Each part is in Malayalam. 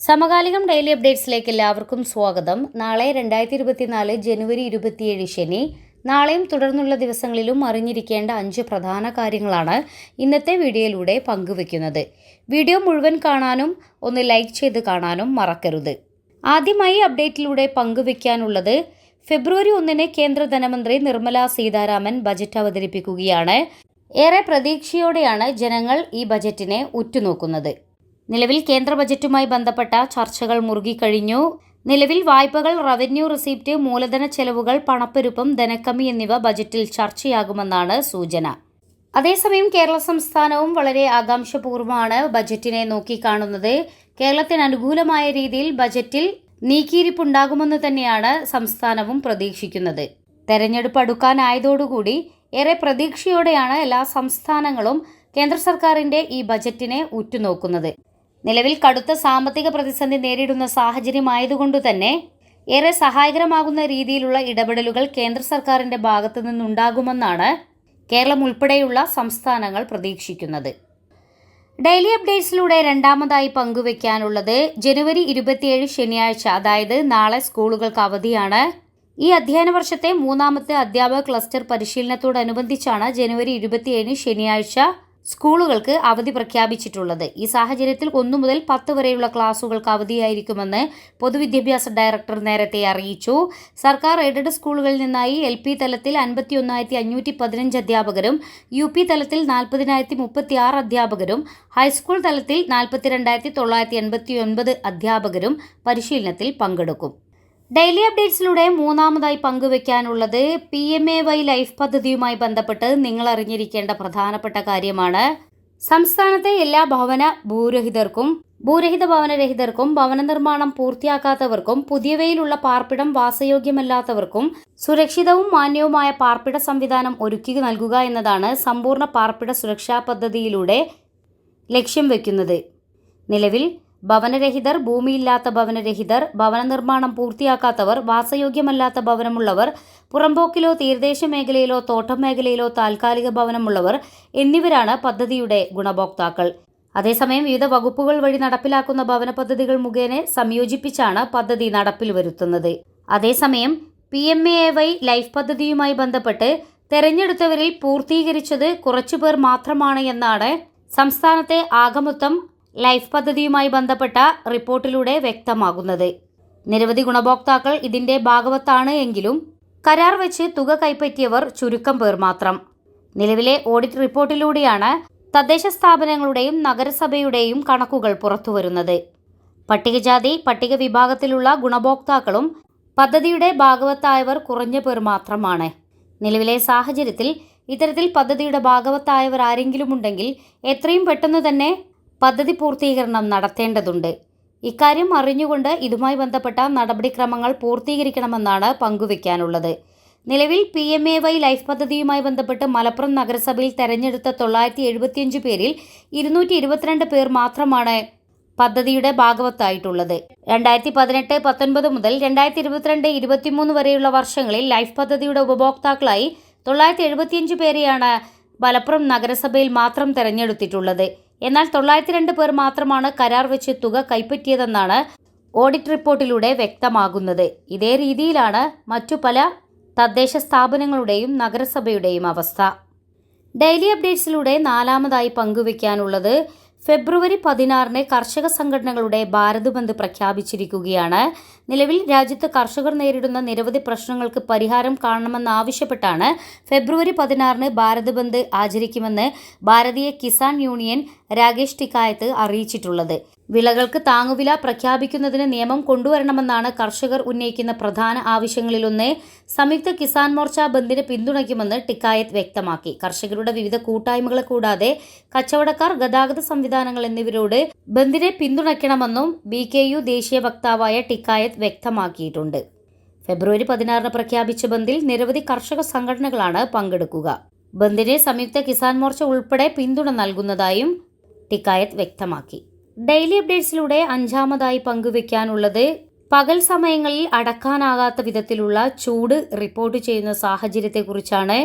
സമകാലികം ഡെയിലി അപ്ഡേറ്റ്സിലേക്ക് എല്ലാവർക്കും സ്വാഗതം. നാളെ രണ്ടായിരത്തി ഇരുപത്തിനാല് ജനുവരി ഇരുപത്തിയേഴ് ശനി. നാളെയും തുടർന്നുള്ള ദിവസങ്ങളിലും അറിഞ്ഞിരിക്കേണ്ട അഞ്ച് പ്രധാന കാര്യങ്ങളാണ് ഇന്നത്തെ വീഡിയോയിലൂടെ പങ്കുവെക്കുന്നത് വീഡിയോ മുഴുവൻ കാണാനും ഒന്ന് ലൈക്ക് ചെയ്ത് കാണാനും മറക്കരുത്. ആദ്യമായി അപ്ഡേറ്റിലൂടെ പങ്കുവെക്കാനുള്ളത് ഫെബ്രുവരി ഒന്നിന് കേന്ദ്ര ധനമന്ത്രി നിർമ്മല സീതാരാമൻ ബജറ്റ് അവതരിപ്പിക്കുകയാണ്. ഏറെ പ്രതീക്ഷയോടെയാണ് ജനങ്ങൾ ഈ ബജറ്റിനെ ഉറ്റുനോക്കുന്നത്. നിലവിൽ കേന്ദ്ര ബജറ്റുമായി ബന്ധപ്പെട്ട ചർച്ചകൾ മുറുകിക്കഴിഞ്ഞു. നിലവിൽ വായ്പകൾ റവന്യൂ റിസീപ്റ്റ് മൂലധന ചെലവുകൾ പണപ്പെരുപ്പം ധനക്കമ്മി എന്നിവ ബജറ്റിൽ ചർച്ചയാകുമെന്നാണ് സൂചന. അതേസമയം കേരള സംസ്ഥാനവും വളരെ ആകാംക്ഷപൂർവമാണ് ബജറ്റിനെ നോക്കിക്കാണുന്നത്. കേരളത്തിന് അനുകൂലമായ രീതിയിൽ ബജറ്റിൽ നീക്കിയിരിപ്പുണ്ടാകുമെന്ന് തന്നെയാണ് സംസ്ഥാനവും പ്രതീക്ഷിക്കുന്നത്. തെരഞ്ഞെടുപ്പ് അടുക്കാനായതോടുകൂടി ഏറെ പ്രതീക്ഷയോടെയാണ് എല്ലാ സംസ്ഥാനങ്ങളും കേന്ദ്ര സർക്കാരിന്റെ ഈ ബജറ്റിനെ ഉറ്റുനോക്കുന്നത്. നിലവിൽ കടുത്ത സാമ്പത്തിക പ്രതിസന്ധി നേരിടുന്ന സാഹചര്യമായതുകൊണ്ടു തന്നെ ഏറെ സഹായകരമാകുന്ന രീതിയിലുള്ള ഇടപെടലുകൾ കേന്ദ്ര സർക്കാരിന്റെ ഭാഗത്തു നിന്നുണ്ടാകുമെന്നാണ് കേരളം ഉൾപ്പെടെയുള്ള സംസ്ഥാനങ്ങൾ പ്രതീക്ഷിക്കുന്നത്. ഡെയിലി അപ്ഡേറ്റ്സിലൂടെ രണ്ടാമതായി പങ്കുവെക്കാനുള്ളത് ജനുവരി ഇരുപത്തിയേഴ് ശനിയാഴ്ച അതായത് നാളെ സ്കൂളുകൾക്ക് അവധിയാണ്. ഈ അധ്യയന വർഷത്തെ മൂന്നാമത്തെ അധ്യാപക ക്ലസ്റ്റർ പരിശീലനത്തോടനുബന്ധിച്ചാണ് ജനുവരി ഇരുപത്തിയേഴിന് ശനിയാഴ്ച സ്കൂളുകൾക്ക് അവധി പ്രഖ്യാപിച്ചിട്ടുള്ളത്. ഈ സാഹചര്യത്തിൽ ഒന്നു മുതൽ പത്ത് വരെയുള്ള ക്ലാസുകൾക്ക് അവധിയായിരിക്കുമെന്ന് പൊതുവിദ്യാഭ്യാസ ഡയറക്ടർ നേരത്തെ അറിയിച്ചു. സർക്കാർ എയ്ഡഡ് സ്കൂളുകളിൽ നിന്നായി എൽ പി തലത്തിൽ അൻപത്തി ഒന്നായിരത്തി അഞ്ഞൂറ്റി പതിനഞ്ച് അധ്യാപകരും യു പി തലത്തിൽ നാൽപ്പതിനായിരത്തി മുപ്പത്തി ആറ് അധ്യാപകരും ഹൈസ്കൂൾ തലത്തിൽ നാൽപ്പത്തിരണ്ടായിരത്തി തൊള്ളായിരത്തി എൺപത്തി ഒൻപത് അധ്യാപകരും പരിശീലനത്തിൽ പങ്കെടുക്കും. ഡെയിലി അപ്ഡേറ്റ്സിലൂടെ മൂന്നാമതായി പങ്കുവെക്കാനുള്ളത് P M A Y life പദ്ധതിയുമായി ബന്ധപ്പെട്ട് നിങ്ങൾ അറിഞ്ഞിരിക്കേണ്ട പ്രധാനപ്പെട്ട കാര്യമാണ്. സംസ്ഥാനത്തെ എല്ലാ ഭവന ഭൂരഹിതർക്കും ഭൂരഹിത ഭവനരഹിതർക്കും ഭവന നിർമ്മാണം പൂർത്തിയാക്കാത്തവർക്കും പുതിയവയിലുള്ള പാർപ്പിടം വാസയോഗ്യമല്ലാത്തവർക്കും സുരക്ഷിതവും മാന്യവുമായ പാർപ്പിട സംവിധാനം ഒരുക്കി നൽകുക എന്നതാണ് സമ്പൂർണ പാർപ്പിട സുരക്ഷാ പദ്ധതിയിലൂടെ ലക്ഷ്യം വയ്ക്കുന്നത് നിലവിൽ ഭവനരഹിതർ ഭൂമിയില്ലാത്ത ഭവനരഹിതർ ഭവന നിർമ്മാണം പൂർത്തിയാക്കാത്തവർ വാസയോഗ്യമല്ലാത്ത ഭവനമുള്ളവർ പുറമ്പോക്കിലോ തീരദേശ മേഖലയിലോ തോട്ടം മേഖലയിലോ താൽക്കാലിക ഭവനമുള്ളവർ എന്നിവരാണ് പദ്ധതിയുടെ ഗുണഭോക്താക്കൾ. അതേസമയം വിവിധ വകുപ്പുകൾ വഴി നടപ്പിലാക്കുന്ന ഭവന പദ്ധതികൾ മുഖേന സംയോജിപ്പിച്ചാണ് പദ്ധതി നടപ്പിൽ വരുത്തുന്നത്. അതേസമയം P M A Y life പദ്ധതിയുമായി ബന്ധപ്പെട്ട് തെരഞ്ഞെടുത്തവരിൽ പൂർത്തീകരിച്ചത് കുറച്ചുപേർ മാത്രമാണ് എന്നാണ് സംസ്ഥാനത്തെ ആകമൊത്തം ലൈഫ് പദ്ധതിയുമായി ബന്ധപ്പെട്ട റിപ്പോർട്ടിലൂടെ വ്യക്തമാകുന്നത്. നിരവധി ഗുണഭോക്താക്കൾ ഇതിന്റെ ഭാഗവത്താണ് എങ്കിലും കരാർ വെച്ച് തുക കൈപ്പറ്റിയവർ ചുരുക്കം പേർ മാത്രം. നിലവിലെ ഓഡിറ്റ് റിപ്പോർട്ടിലൂടെയാണ് തദ്ദേശ സ്ഥാപനങ്ങളുടെയും നഗരസഭയുടെയും കണക്കുകൾ പുറത്തുവരുന്നത്. പട്ടികജാതി പട്ടിക വിഭാഗത്തിലുള്ള ഗുണഭോക്താക്കളും പദ്ധതിയുടെ ഭാഗവത്തായവർ കുറഞ്ഞ പേർ മാത്രമാണ്. നിലവിലെ സാഹചര്യത്തിൽ ഇത്തരത്തിൽ പദ്ധതിയുടെ ഭാഗവത്തായവർ ആരെങ്കിലും ഉണ്ടെങ്കിൽ എത്രയും പെട്ടെന്ന് തന്നെ പദ്ധതി പൂർത്തീകരണം നടത്തേണ്ടതുണ്ട്. ഇക്കാര്യം അറിഞ്ഞുകൊണ്ട് ഇതുമായി ബന്ധപ്പെട്ട നടപടിക്രമങ്ങൾ പൂർത്തീകരിക്കണമെന്നാണ് പങ്കുവയ്ക്കാനുള്ളത് നിലവിൽ P M A Y life പദ്ധതിയുമായി ബന്ധപ്പെട്ട് മലപ്പുറം നഗരസഭയിൽ തെരഞ്ഞെടുത്ത തൊള്ളായിരത്തി എഴുപത്തിയഞ്ച് പേരിൽ ഇരുന്നൂറ്റി ഇരുപത്തിരണ്ട് പേർ മാത്രമാണ് പദ്ധതിയുടെ ഭാഗവത്തായിട്ടുള്ളത്. രണ്ടായിരത്തി പതിനെട്ട് പത്തൊൻപത് മുതൽ രണ്ടായിരത്തി ഇരുപത്തിരണ്ട് ഇരുപത്തിമൂന്ന് വരെയുള്ള വർഷങ്ങളിൽ ലൈഫ് പദ്ധതിയുടെ ഉപഭോക്താക്കളായി തൊള്ളായിരത്തി എഴുപത്തിയഞ്ച് പേരെയാണ് മലപ്പുറം നഗരസഭയിൽ മാത്രം തെരഞ്ഞെടുത്തിട്ടുള്ളത്. എന്നാൽ തൊള്ളായിരത്തി രണ്ട് പേർ മാത്രമാണ് കരാർ വെച്ച് തുക കൈപ്പറ്റിയതെന്നാണ് ഓഡിറ്റ് റിപ്പോർട്ടിലൂടെ വ്യക്തമാകുന്നത്. ഇതേ രീതിയിലാണ് മറ്റു പല തദ്ദേശ സ്ഥാപനങ്ങളുടെയും നഗരസഭയുടെയും അവസ്ഥ. ഡെയിലി അപ്ഡേറ്റ്സിലൂടെ നാലാമതായി പങ്കുവയ്ക്കാനുള്ളത് ഫെബ്രുവരി പതിനാറിന് കർഷക സംഘടനകളുടെ ഭാരത് ബന്ദ് പ്രഖ്യാപിച്ചിരിക്കുകയാണ്. നിലവിൽ രാജ്യത്ത് കർഷകർ നേരിടുന്ന നിരവധി പ്രശ്നങ്ങൾക്ക് പരിഹാരം കാണണമെന്നാവശ്യപ്പെട്ടാണ് ഫെബ്രുവരി പതിനാറിന് ഭാരത് ബന്ദ് ആചരിക്കുമെന്ന് ഭാരതീയ കിസാൻ യൂണിയൻ രാകേഷ് ടിക്കായത്ത് അറിയിച്ചിട്ടുള്ളത്. വിളകൾക്ക് താങ്ങുവില പ്രഖ്യാപിക്കുന്നതിന് നിയമം കൊണ്ടുവരണമെന്നാണ് കർഷകർ ഉന്നയിക്കുന്ന പ്രധാന ആവശ്യങ്ങളിലൊന്ന് സംയുക്ത കിസാൻ മോർച്ച ബന്ദിനെ പിന്തുണയ്ക്കുമെന്ന് ടിക്കായത്ത് വ്യക്തമാക്കി. കർഷകരുടെ വിവിധ കൂട്ടായ്മകളെ കൂടാതെ കച്ചവടക്കാർ ഗതാഗത സംവിധാനങ്ങൾ എന്നിവരോട് ബന്ദിനെ പിന്തുണയ്ക്കണമെന്നും ബി കെ യു ദേശീയ വക്താവായ ടിക്കായത്ത് വ്യക്തമാക്കിയിട്ടുണ്ട്. ഫെബ്രുവരി പതിനാറിന് പ്രഖ്യാപിച്ച ബന്ദിൽ നിരവധി കർഷക സംഘടനകളാണ് പങ്കെടുക്കുക. ബന്ദിനെ സംയുക്ത കിസാൻ മോർച്ച ഉൾപ്പെടെ പിന്തുണ നൽകുന്നതായും ടിക്കായത്ത് വ്യക്തമാക്കി. ഡെയിലി അപ്ഡേറ്റ്സിലൂടെ അഞ്ചാമതായി പങ്കുവെക്കാനുള്ളത് പകൽ സമയങ്ങളിൽ അടക്കാനാകാത്ത വിധത്തിലുള്ള ചൂട് റിപ്പോർട്ട് ചെയ്യുന്ന സാഹചര്യത്തെക്കുറിച്ചാണ്.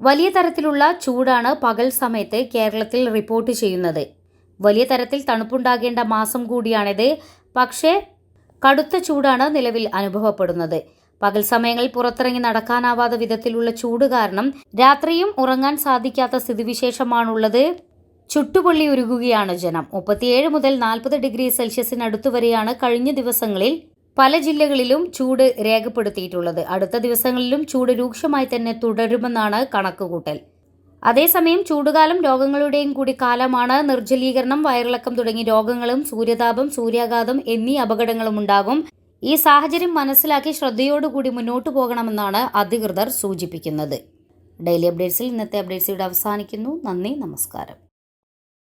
വലിയ തരത്തിലുള്ള ചൂടാണ് പകൽ സമയത്ത് കേരളത്തിൽ റിപ്പോർട്ട് ചെയ്യുന്നത്. വലിയ തരത്തിൽ തണുപ്പുണ്ടാകേണ്ട മാസം കൂടിയാണിത്. പക്ഷേ കടുത്ത ചൂടാണ് നിലവിൽ അനുഭവപ്പെടുന്നത്. പകൽ സമയങ്ങളിൽ പുറത്തിറങ്ങി നടക്കാനാവാത്ത വിധത്തിലുള്ള ചൂട് കാരണം രാത്രിയും ഉറങ്ങാൻ സാധിക്കാത്ത സ്ഥിതിവിശേഷമാണുള്ളത്. ചുട്ടുപൊള്ളി ഉരുകുകയാണ് ജനം. മുപ്പത്തിയേഴ് മുതൽ നാൽപ്പത് ഡിഗ്രി സെൽഷ്യസിനടുത്തു വരെയാണ് കഴിഞ്ഞ ദിവസങ്ങളിൽ പല ജില്ലകളിലും ചൂട് രേഖപ്പെടുത്തിയിട്ടുള്ളത്. അടുത്ത ദിവസങ്ങളിലും ചൂട് രൂക്ഷമായി തന്നെ തുടരുമെന്നാണ് കണക്കുകൂട്ടൽ. അതേസമയം ചൂടുകാലം രോഗങ്ങളുടെയും കൂടി കാലമാണ്. നിർജലീകരണം വയറിളക്കം തുടങ്ങി രോഗങ്ങളും സൂര്യതാപം സൂര്യാഘാതം എന്നീ അപകടങ്ങളും ഉണ്ടാകും. ഈ സാഹചര്യം മനസ്സിലാക്കി ശ്രദ്ധയോടുകൂടി മുന്നോട്ടു പോകണമെന്നാണ് അധികൃതർ സൂചിപ്പിക്കുന്നത്. ഡെയിലി അപ്ഡേറ്റ്സിൽ ഇന്നത്തെ അപ്ഡേറ്റ്സ് ഇവിടെ അവസാനിക്കുന്നു. നന്ദി നമസ്കാരം.